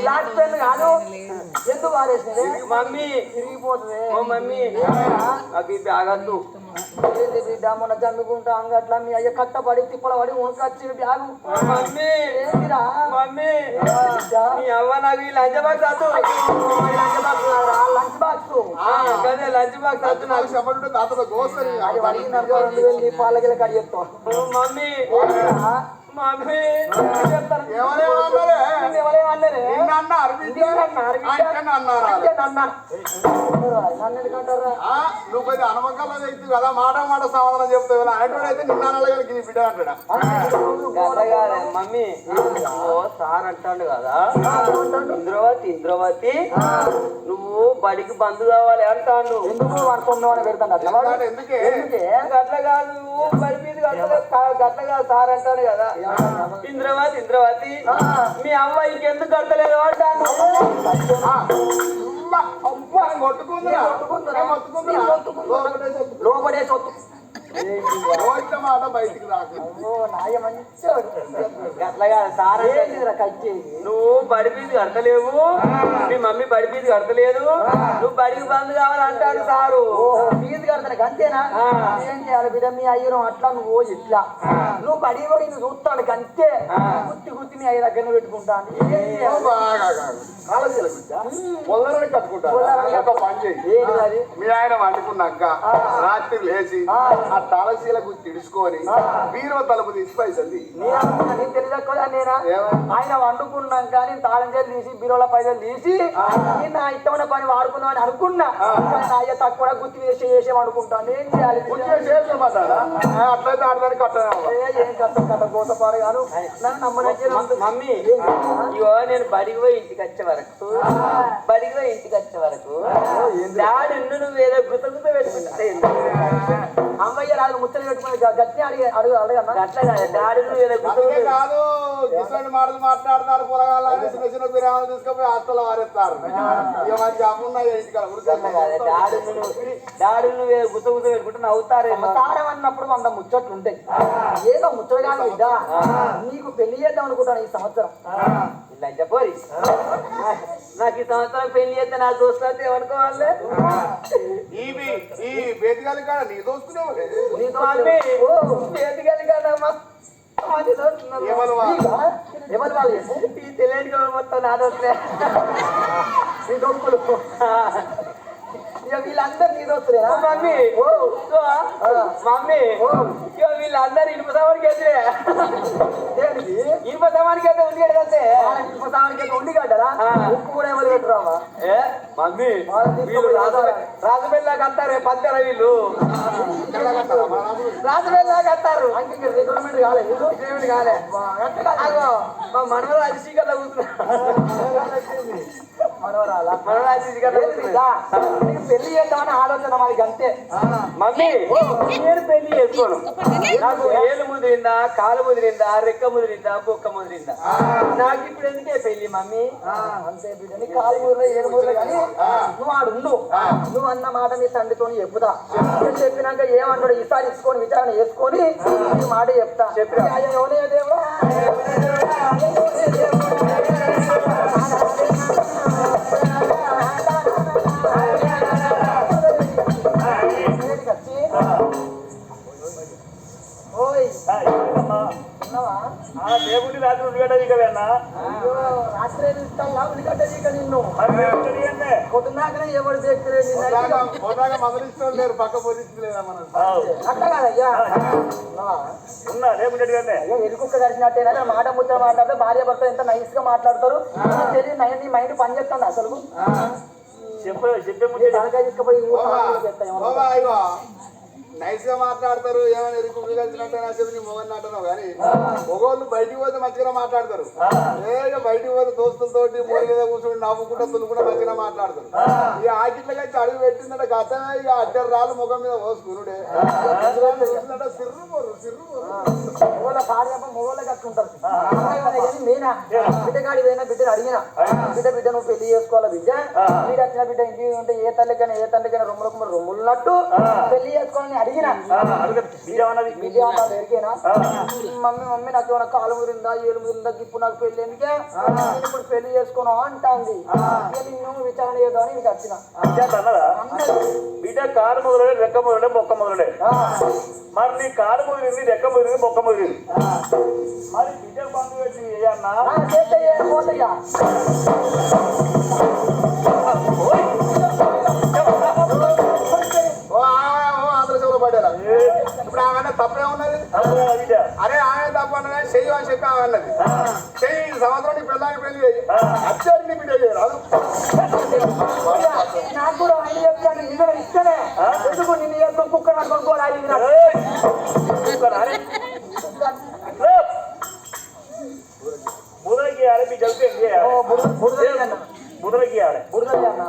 Black pen కాదు ఎందుకు వారేసింది mummy తిరిగిపోతుంది ఓ మమ్మీ నాకు ఈ బిడ్డ మొన్న జమ్మికుంటా అంగట్లా మీ అయ్య కట్టబడి తిప్పలబడి బ్యాగు మమ్మీ ఏందిరా మమ్మీ మీ అవ్వ నాకు ఈ లంచ్ బాక్స్ బాక్స్. లాగా, లంచ్ బాక్స్ అదే లంచ్ బాక్స్ వద్దు నాకు చెప్పండి తాతలో గోసరి అది అడిగినారు రెండు వేలు నీ పాలకి మమ్మీ. అన్నారు ఆ, నువ్వు కొద్ది చెప్తు కదా మాట మాట సమాధానం చెప్తావు ఆయన అయితే నిన్న అనగలిగి నీ బిడ్డ అంటాడా మమ్మీ ఓ సార్ అంటాడు కదా ఇంద్రవతి ఇంద్రవతి నువ్వు బడికి బంధు కావాలి అంటాడు ఎందుకు అనుకున్నావు అని పెడతాను అట్లా ఎందుకే ఎందుకే కాదు నువ్వు బడి మీద గట్ల గట్ల కాదు సార్ అంటాడు కదా. ఇంద్రవతి ఇంద్రవతి. మీ అమ్మ ఇంకెందుకు కట్టలేదు? లోపడే సొత్తు. రోజు మాట బయటికి నువ్వు బడి ఫీజు కడతలేవు మీ మమ్మీ బడి ఫీజు కడతలేదు. నువ్వు బడికి బంద్ కావాలంటాడు సారు. ఫీజు కడతాను అంతేనా ఏం చేయాలి బిడ్డ? మీ అయ్యను అట్లా నువ్వు ఇట్లా. నువ్వు బడి పోయి నువ్వు చూస్తాడు అంతే గుత్తి గుత్తి మీ అయ్య దగ్గర పెట్టుకుంటాను ఒక పని చేయి. మీ ఆయన వండుకున్నాక రాత్రి లేచి తాళశీలకు తిడుచుకొని బీరువ తలుపు తీసి పైసలు? ఆయన వండుకున్నాక నేను తాళం చేతి తీసి బీరోల పైసలు తీసి నేను నా ఇష్టమైన పని వాడుకుందాం అని అనుకున్నా. కానీ అయ్య తక్కువ గుర్తు వేసి చేసి వండుకుంటాను ఏం చేయాలి? అట్లయితే ఆడదానికి కట్టనే ఏ, నన్ను మమ్మీ నేను బడికి పోయి ఇంటికి వచ్చే వరకు బడికి పోయి ఇంటికి వచ్చే వరకు డాడీ నువ్వు ఏదో గుత గుత పెట్టుకుంటే అమ్మయ్య రాదు ముచ్చలు పెట్టుకుని గ- గట్టి అడిగి అడుగు అడగన్నా అట్లా కాదు ఇటువంటి మాటలు మాట్లాడుతున్నారు పొలగాలని చిన్న చిన్న బిర్యానీ తీసుకుపోయి హాస్టల్లో వారేస్తారు. మంచి అమ్మున్నాయి గుత గుత పెట్టుకుంటే నవ్వుతారేమో. తారం అన్నప్పుడు వంద ముచ్చట్లు ఉంటాయి. ఏదో ముచ్చలు కాదు నీకు పెళ్ళి చేద్దాం అనుకుంటాను ఈ సంవత్సరం. లంచ పోరి. నాకు ఈ సంవత్సరం పెళ్ళి చేస్తే నా దోస్తులతో ఏమనుకోవాలి? ఇవి ఈ బేతిగాలి కాడ నీ దోసుకునేవాళ్ళు ఎవరు వాళ్ళు? ఈ తెలియని మొత్తం నా దోస్తులే. నీ దొక్కులు ఇక వీళ్ళందరూ నీ దోస్తులేనా మమ్మీ. ఓ. మమ్మీ. ఇక వీళ్ళందరూ ఇనుప సామానికి అయితే ఏంటిది? ఇనుప సామానికి అయితే ఉంది కదా ఉపసానికి ఉండి కట్టరా? ఉప్పు కూడా ఎవరు పెట్టురావా ఏ? వీళ్ళు రాజుబెల్లాగా అంటారే పద్దెర వీళ్ళు? రాజుబెల్లాగా అంటారు. అంటే రిక్రూట్మెంట్ కాలేదు రిక్రూట్మెంట్ కాలే. మా మనవరు అది చీకట్లో నీకు పెళ్ళి చేద్దామని ఆలోచన మనకి అంతే. మమ్మీ నేను పెళ్ళి చేసుకోను. నాకు ఏలు ముదిరిందా కాలు ముదిరిందా రెక్క ముదిరిందా బొక్క ముదిరిందా? నాకు ఇప్పుడు ఎందుకే పెళ్ళి మమ్మీ? అంతే కాలు మూరలో ఏడు మూరలో కానీ నువ్వు ఆడు ఉండు. నువ్వు అన్న మాట నీ తండ్రితో చెప్పుదా చెప్పినాక ఏమంటాడు ఈసారి ఇచ్చుకొని విచారణ చేసుకొని మాట చెప్తా. చెప్పి దేవుడి రాత్రి దిగవేనా నిన్ను. పొద్దున్నాకనే ఎవరు మందలిస్తూ లేరు పక్క మనం అట్లా కాదయ్యా? ఉన్నా ఎరుకుక్క కలిసినట్టేనా మాట ముచ్చట మాట్లాడితే భార్య భర్త ఎంత నైస్గా మాట్లాడతారు తెలియదు నైన్ నీ మైండ్ పని చెప్తాను అసలు. చెప్పే ముందు తలకాయ తీసుకుపోయి నైస్గా మాట్లాడతారు ఏమైనా ఎరుకు కలిసినట్టు చెప్పి నీ మొగన్ అంటున్నావు కానీ మొగోళ్ళు బయటికి పోతే మంచిగా మాట్లాడతారు. బయటికి పోతే దోస్తులతోటి మూల మీద కూర్చొని నవ్వుకుంటా తులుకుంటా మంచిగా మాట్లాడతారు. ఇక ఆకిట్లకి వచ్చి అడుగు పెట్టిందంటే గతమే ఇక అడ్డర్ రాళ్ళు ముఖం మీద పోసుకునుడే. చూసిందంటే సిర్రు పోరు సిర్రు మొగోళ్ళ భార్య మొగోళ్ళ కట్టుకుంటారు. నేనా? బిడ్డగాడి పోయినా బిడ్డను అడిగినా? బిడ్డ బిడ్డ నువ్వు పెళ్ళి చేసుకోవాలా బిడ్డ? మీరు వచ్చిన బిడ్డ ఇంటికి ఉంటే ఏ తల్లికైనా ఏ తండ్రికైనా రొమ్ములకు రొమ్ములున్నట్టు పెళ్ళి చేసుకోవాలని అడిగినా మీరేమన్నది? అమ్మ ఎరికేనా? మమ్మీ మమ్మీ నాకు ఏమైనా కాలు మురిందా ఏలు మురిందా? ఇప్పుడు నాకు పెళ్ళి ఎందుకే? నేను ఇప్పుడు పెళ్ళి చేసుకోను అంటాంది. నిన్ను విచారణ చేద్దామని నీకు వచ్చిన బిడ్డ కారు మొదలే రెక్క మొదలే బొక్క మొదలే మరి నీ కారు ముదిరింది రెక్క ముదిరింది బొక్క ముదిరింది. మరి బిడ్డ బంధు పెట్టి అన్నా? అరే ఆమె తప్పు అన్నది చెయ్యి అని చెప్పి ఆమె అన్నది. చెయ్యి సంవత్సరం నీ పిల్లలకి పెళ్ళి చేయి. అచ్చారు నీ బిడ్డ చేయరాదు నాకు కూడా ఆయన చెప్తాను నిజమే ఇష్టమే ఎందుకు నిన్ను చేసుకొని కుక్క నడుకొని ఆయన ఏయ్! ఇక్కడ రాలే. లే! బుధలకి ఇవ్వాలి మీ జల్పి బురద అన్న. బుధలకి ఇవ్వాలి బురద అన్న.